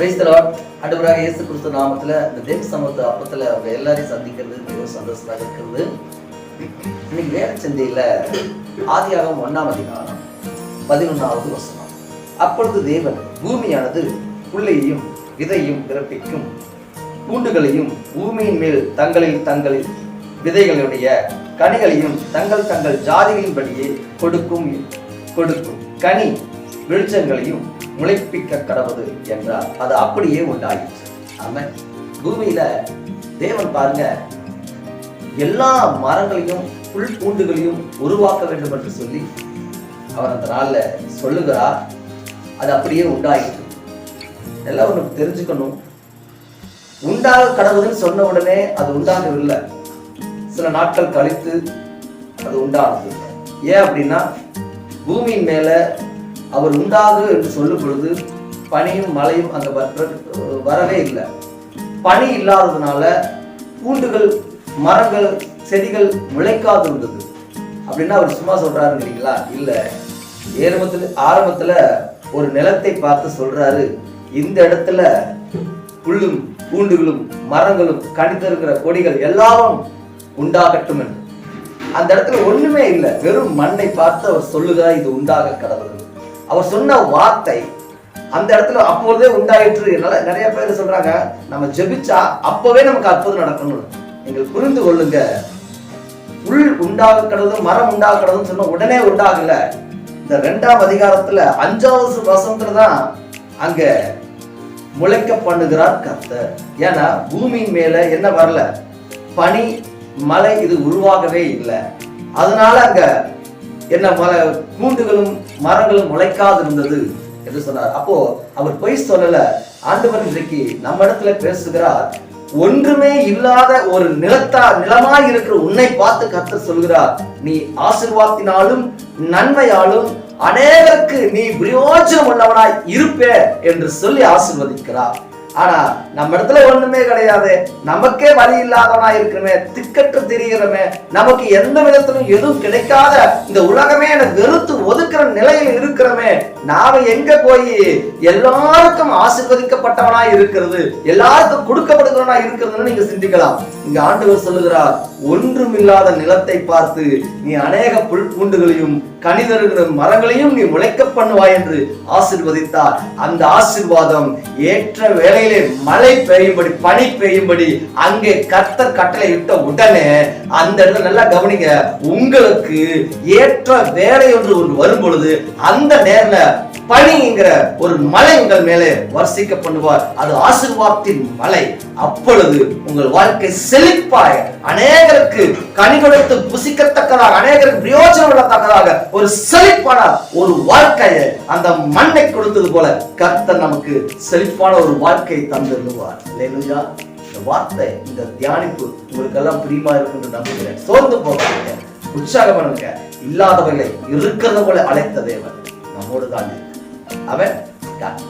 Praise the Lord ஆண்டவராக இயேசு கிறிஸ்து நாமத்தில் இந்த தேவ சமூகத்து அப்பத்தில் அவங்க எல்லாரையும் சந்திக்கிறது மிகவும் சந்தோஷமாக இருக்கிறது. இன்னைக்கு வேலை சந்தையில் ஆதியாகம் ஒன்றாம் அதிகாரம் பதினொன்றாவது வசனம். அப்பொழுது தேவன் பூமியானது புள்ளையையும் விதையும் பிறப்பிக்கும். பூண்டுகளையும் பூமியின் மேல் தங்களில் தங்களில் விதைகளுடைய கனிகளையும் தங்கள் தங்கள் ஜாதிகளின்படியே கொடுக்கும் கொடுக்கும். கனி வெளிச்சங்களையும் முளைப்பிக்க கடவுது என்றார். அது அப்படியே உண்டாயிற்று ஆம பூமியில தேவன் பாருங்க எல்லா மரங்களையும் புல் பூண்டுகளையும் உருவாக்க வேண்டும் என்று சொல்லி அவர் அந்த நாள்ல சொல்லுகிறார். அது அப்படியே உண்டாயிற்று எல்லாம் உனக்கு தெரிஞ்சுக்கணும். உண்டாக கடவுள்னு சொன்ன உடனே அது உண்டாகவில்லை. சில நாட்கள் கழித்து அது உண்டானது ஏன் அப்படின்னா பூமியின் மேல அவர் உண்டாகு என்று சொல்லும் பொழுது பனியும் மழையும் அங்கே வர- வரவே இல்லை. பனி இல்லாததுனால பூண்டுகள் மரங்கள் செடிகள் முளைக்காது இருந்தது. அப்படின்னா அவர் சும்மா சொல்றாரு இல்லைங்களா? இல்லை. ஏரமத்துல ஆரம்பத்தில் ஒரு நிலத்தை பார்த்து சொல்றாரு. இந்த இடத்துல புல்லும் பூண்டுகளும் மரங்களும் கணித்திருக்கிற கொடிகள் எல்லாம் உண்டாகட்டும் என்று. அந்த இடத்துல ஒண்ணுமே இல்லை. வெறும் மண்ணை பார்த்து அவர் சொல்லுகிறார் இது உண்டாக கடவுள் அவர் சொன்ன வார்த்தை அந்த இடத்துல அப்பொழுதே உண்டாயிற்று நிறைய பேர் சொல்றாங்க நம்ம ஜெபிச்சா அப்பவே நமக்கு அற்புதம் நடக்கணும் நீங்கள் புரிந்து கொள்ளுங்க. உள் உண்டாக மரம் உண்டாக சொன்ன உடனே உண்டாகல. இந்த ரெண்டாம் அதிகாரத்துல அஞ்சாவது வசனத்துல தான் அங்க முளைக்க பண்ணுகிறார் கர்த்தர். ஏன்னா பூமியின் மேல என்ன வரல? பனி மழை இது உருவாகவே இல்லை. அதனால அங்க என்ன மல கூண்டுகளும் மரங்களும் முளைக்காது இருந்தது என்று சொன்னார். அப்போ அவர் பொய் சொல்லல. ஆண்டவர் இன்றைக்கு நம்ம இடத்துல பேசுகிறார். ஒன்றுமே இல்லாத ஒரு நிலத்தா நிலமாய் இருக்கிற உன்னை பார்த்து கத்த சொல்கிறார். நீ ஆசீர்வாதத்தினாலும் நன்மையாலும் அநேகருக்கு நீ பிரயோஜனம் உள்ளவனாய் இருப்பே என்று சொல்லி ஆசிர்வதிக்கிறார். ஆனா நம்ம இடத்துல ஒண்ணுமே கிடையாது. நமக்கே வழி இல்லாதவனா இருக்கிறமே திக்கற்று திரிகிறமே நமக்கு எந்த விதத்திலும் எதுவும் கிடைக்காத இந்த உலகமே என வெறுத்து ஒதுக்குற நிலையில் இருக்கிறமே. நாம எங்க போய் எல்லாருக்கும் ஆசீர்வதிக்கப்பட்டவனா இருக்கிறது எல்லாருக்கும் கொடுக்கப்படுகிறவனா இருக்கிறதுன்னு நீங்க சிந்திக்கலாம். இங்க ஆண்டவர் சொல்லுகிறார் ஒன்றும் இல்லாத நிலத்தை பார்த்து நீ அநேக புல் பூண்டுகளையும் கனிதருகிற மரங்களையும் நீ உழைக்க பண்ணுவாய் என்று ஆசிர்வதித்தார். அந்த ஆசிர்வாதம் ஏற்ற வேலை மலையிலே மழை பெய்யும்படி பனி பெய்யும்படி அங்கே கர்த்தர் கட்டளை இட்ட உடனே அந்த இடத்துல நல்லா கவனிங்க உங்களுக்கு ஏற்ற வேலை ஒன்று ஒன்று வரும் பொழுது அந்த நேர்ல பனிங்கிற ஒரு மலை உங்கள் மேலே வர்ஷிக்க பண்ணுவார் அது ஆசிர்வாதத்தின் மலை. அப்பொழுது உங்கள் வாழ்க்கை செழிப்பாய் அநேகருக்கு கனி கொடுத்து புசிக்கத்தக்கதாக அநேகருக்கு பிரயோஜனம் உள்ளத்தக்கதாக ஒரு செழிப்பான ஒரு வாழ்க்கையை அந்த மண்ணை கொடுத்தது போல கர்த்தர் நமக்கு செழிப்பான ஒரு வாழ்க்கையை தந்துடுவார் இல்லையா இந்த வார்த்தை இந்த தியானிப்பு உங்களுக்கெல்லாம் பிரியமா இருக்குன்னு நம்புகிறேன். சோர்ந்து போகாதீங்க. உற்சாகம் பண்ணுங்க இல்லாதவர்களை இருக்கிறத போல அழைத்த தேவன் நம்மோடு தான் 阿妹干。